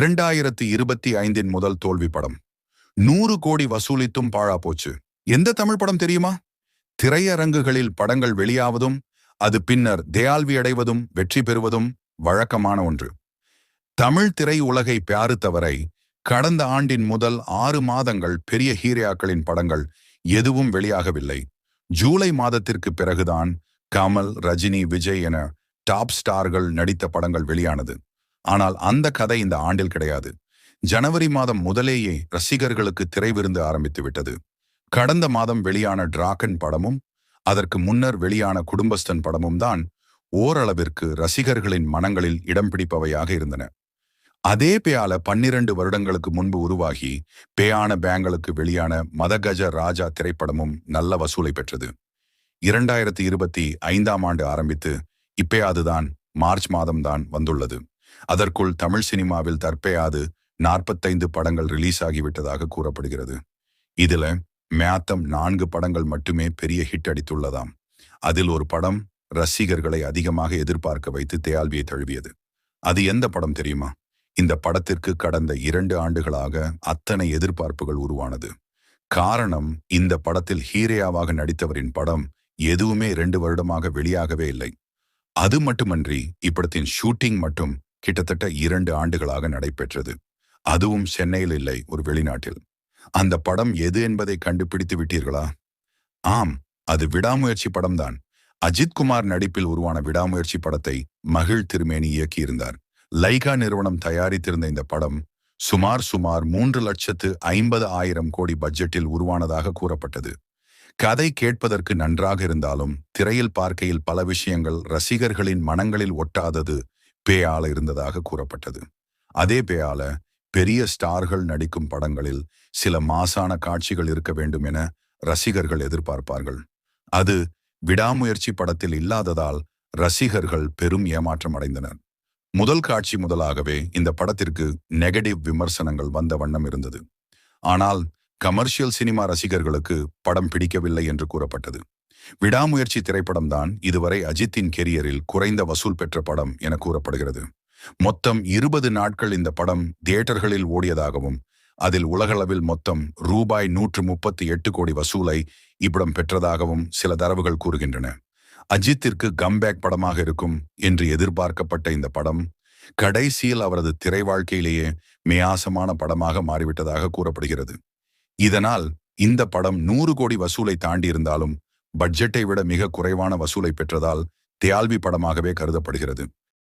இரண்டாயிரத்தி இருபத்தி ஐந்தின் முதல் தோல்வி படம். நூறு கோடி வசூலித்தும் பாழா போச்சு. எந்த தமிழ் படம் தெரியுமா? திரையரங்குகளில் படங்கள் வெளியாவதும் அது பின்னர் தயால்வி அடைவதும் வெற்றி பெறுவதும் வழக்கமான ஒன்று. தமிழ் திரை உலகை பியாறுத்தவரை கடந்த ஆண்டின் முதல் ஆறு மாதங்கள் பெரிய ஹீரியாக்களின் படங்கள் எதுவும் வெளியாகவில்லை. ஜூலை மாதத்திற்கு பிறகுதான் கமல் ரஜினி விஜய் என டாப் ஸ்டார்கள் நடித்த படங்கள் வெளியானது. ஆனால் அந்த கதை இந்த ஆண்டில் கிடையாது. ஜனவரி மாதம் முதலேயே ரசிகர்களுக்கு திரை விருந்து ஆரம்பித்து விட்டது. கடந்த மாதம் வெளியான டிராகன் படமும் அதற்கு முன்னர் வெளியான குடும்பஸ்தன் படமும் தான் ஓரளவிற்கு ரசிகர்களின் மனங்களில் இடம் பிடிப்பவையாக இருந்தன. அதே பேயால பன்னிரண்டு வருடங்களுக்கு முன்பு உருவாகி பேயான பேங்களுக்கு வெளியான மதகஜ ராஜா திரைப்படமும் நல்ல வசூலை பெற்றது. இரண்டாயிரத்தி இருபத்தி ஐந்தாம் ஆண்டு ஆரம்பித்து இப்பே அதுதான் மார்ச் மாதம்தான் வந்துள்ளது. அதற்குள் தமிழ் சினிமாவில் தற்பேயாது நாற்பத்தைந்து படங்கள் ரிலீஸ் ஆகிவிட்டதாக கூறப்படுகிறது. இதுல மேத்தம் நான்கு படங்கள் மட்டுமே பெரிய ஹிட் அடித்துள்ளதாம். அதில் ஒரு படம் ரசிகர்களை அதிகமாக எதிர்பார்க்க வைத்து தேயால்வியை தழுவியது. அது எந்த படம் தெரியுமா? இந்த படத்திற்கு கடந்த இரண்டு ஆண்டுகளாக அத்தனை எதிர்பார்ப்புகள் உருவானது. காரணம் இந்த படத்தில் ஹீரேயாவாக நடித்தவரின் படம் எதுவுமே இரண்டு வருடமாக வெளியாகவே இல்லை. அது மட்டுமன்றி இப்படத்தின் ஷூட்டிங் மட்டும் கிட்டத்தட்ட இரண்டு ஆண்டுகளாக நடைபெற்றது. அதுவும் சென்னையில் இல்லை ஒரு வெளிநாட்டில். அந்த படம் எது என்பதை கண்டுபிடித்து விட்டீர்களா? ஆம் அது விடாமுயற்சி படம்தான். அஜித் குமார் நடிப்பில் உருவான விடாமுயற்சி படத்தை மகிழ் திருமேனி இயக்கியிருந்தார். லைகா நிறுவனம் தயாரித்திருந்த இந்த படம் சுமார் சுமார் மூன்று லட்சத்து ஐம்பது ஆயிரம் கோடி பட்ஜெட்டில் உருவானதாக கூறப்பட்டது. கதை கேட்பதற்கு நன்றாக இருந்தாலும் திரையில் பார்க்கையில் பல விஷயங்கள் ரசிகர்களின் மனங்களில் ஒட்டாதது பேயால இருந்ததாக கூறப்பட்டது. அதே பேயால பெரிய ஸ்டார்கள் நடிக்கும் படங்களில் சில மாசான காட்சிகள் இருக்க வேண்டும் என ரசிகர்கள் எதிர்பார்ப்பார்கள். அது விடாமுயற்சி படத்தில் இல்லாததால் ரசிகர்கள் பெரும் ஏமாற்றம் அடைந்தனர். முதல் காட்சி முதலாகவே இந்த படத்திற்கு நெகட்டிவ் விமர்சனங்கள் வந்த வண்ணம் இருந்தது. ஆனால் கமர்ஷியல் சினிமா ரசிகர்களுக்கு படம் பிடிக்கவில்லை என்று கூறப்பட்டது. விடாமுயற்சி திரைப்படம்தான் இதுவரை அஜித்தின் கெரியரில் குறைந்த வசூல் பெற்ற படம் என கூறப்படுகிறது. மொத்தம் இருபது நாட்கள் இந்த படம் தியேட்டர்களில் ஓடியதாகவும் அதில் உலகளவில் மொத்தம் ரூபாய் நூற்று முப்பத்தி எட்டு கோடி வசூலை இப்படம் பெற்றதாகவும் சில தரவுகள் கூறுகின்றன. அஜித்திற்கு கம்பேக் படமாக இருக்கும் என்று எதிர்பார்க்கப்பட்ட இந்த படம் கடைசியில் அவரது திரை வாழ்க்கையிலேயே மியாசமான படமாக மாறிவிட்டதாக கூறப்படுகிறது. இதனால் இந்த படம் நூறு கோடி வசூலை தாண்டி இருந்தாலும் பட்ஜெட்டை விட மிக குறைவான வசூலை பெற்றதால் தியால்வி படமாகவே கருதப்படுகிறது.